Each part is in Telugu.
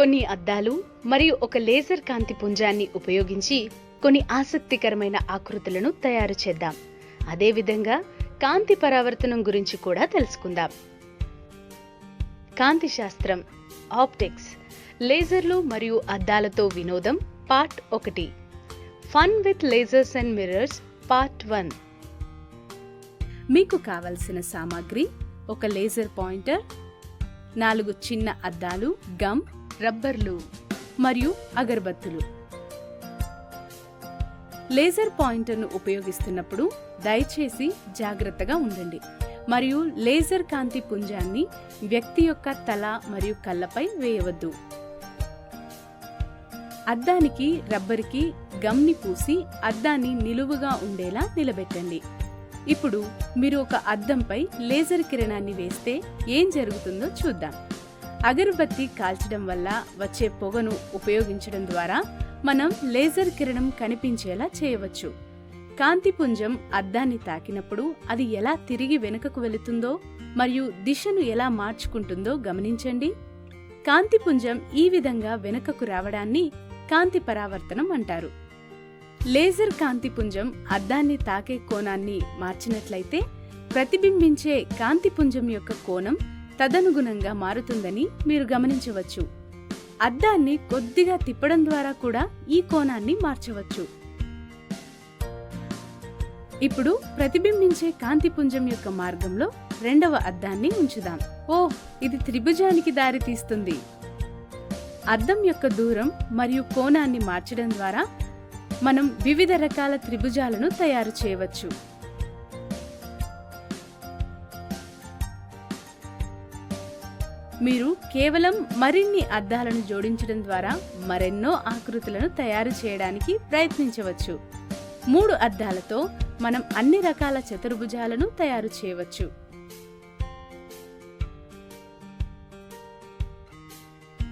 కొన్ని అద్దాలు మరియు ఒక లేజర్ కాంతి పుంజాన్ని ఉపయోగించి కొన్ని ఆసక్తికరమైన ఆకృతులను తయారు చేద్దాం. అదేవిధంగా కాంతి పరావర్తనం గురించి కూడా తెలుసుకుందాం. కాంతి శాస్త్రం ఆప్టిక్స్ లేజర్లు మరియు అద్దాలతో వినోదం పార్ట్ ఒకటి. Fun with lasers and mirrors part one. మీకు కావలసిన సామాగ్రి ఒక లేజర్ పాయింటర్ నాలుగు చిన్న అద్దాలు గమ్ రబ్బర్లు మరియు అగరబత్తులు. లేజర్ పాయింటర్ను ఉపయోగిస్తున్నప్పుడు దయచేసి జాగ్రత్తగా ఉండండి. మరియు లేజర్ కాంతి పుంజాన్ని వ్యక్తి యొక్క తల మరియు కళ్ళపై వేయవద్దు. అద్దానికి రబ్బరికి గమ్ని పూసి అద్దాన్ని నిలువుగా ఉండేలా నిలబెట్టండి. ఇప్పుడు మీరు ఒక అద్దంపై లేజర్ కిరణాన్ని వేస్తే ఏం జరుగుతుందో చూద్దాం. అగరబత్తి కాల్చడం వల్ల వచ్చే పొగను ఉపయోగించడం ద్వారా మనం లేజర్ కిరణం కనిపించేలా చేయవచ్చు. కాంతిపుంజం అద్దాన్ని తాకినప్పుడు అది ఎలా తిరిగి వెనుకకు వెళుతుందో మరియు దిశను ఎలా మార్చుకుంటుందో గమనించండి. కాంతిపుంజం ఈ విధంగా వెనుకకు రావడాన్ని కాంతి పరావర్తనం అంటారు. లేజర్ కాంతిపుంజం అద్దాన్ని తాకే కోణాన్ని మార్చినట్లయితే ప్రతిబింబించే కాంతిపుంజం యొక్క కోణం తదనుగుణంగా మారుతుందని మీరు గమనించవచ్చు. అద్దాన్ని కొద్దిగా తిప్పడం ద్వారా కూడా ఈ కోణాన్ని మార్చవచ్చు. ఇప్పుడు ప్రతిబింబించే కాంతిపుంజం యొక్క మార్గంలో రెండవ అద్దాన్ని ఉంచుదాం. ఓ ఇది త్రిభుజానికి దారి తీస్తుంది అద్దం యొక్క దూరం మరియు కోణాన్ని మార్చడం ద్వారా మనం వివిధ రకాల త్రిభుజాలను తయారు చేయవచ్చు. మీరు కేవలం మరిన్ని అద్దాలను జోడించడం ద్వారా మరెన్నో ఆకృతులను తయారు చేయడానికి ప్రయత్నించవచ్చు. మూడు అద్దాలతో మనం అన్ని రకాల చతుర్భుజాలను తయారు చేయవచ్చు.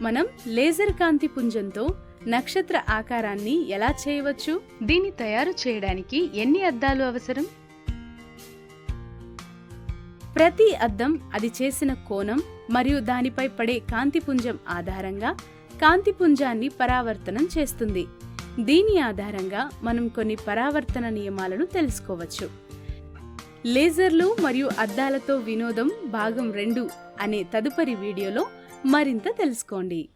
మనం లేజర్ కాంతి పుంజంతో నక్షత్ర ఆకారాన్ని ఎలా చేయవచ్చు? దీన్ని తయారు చేయడానికి ఎన్ని అద్దాలు అవసరం? ప్రతి అద్దం అది చేసిన కోణం మరియు దానిపై పడే కాంతిపుంజం ఆధారంగా కాంతిపుంజాన్ని పరావర్తనం చేస్తుంది. దీని ఆధారంగా మనం కొన్ని పరావర్తన నియమాలను తెలుసుకోవచ్చు. లేజర్లు మరియు అద్దాలతో వినోదం భాగం రెండు అనే తదుపరి వీడియోలో మరింత తెలుసుకోండి.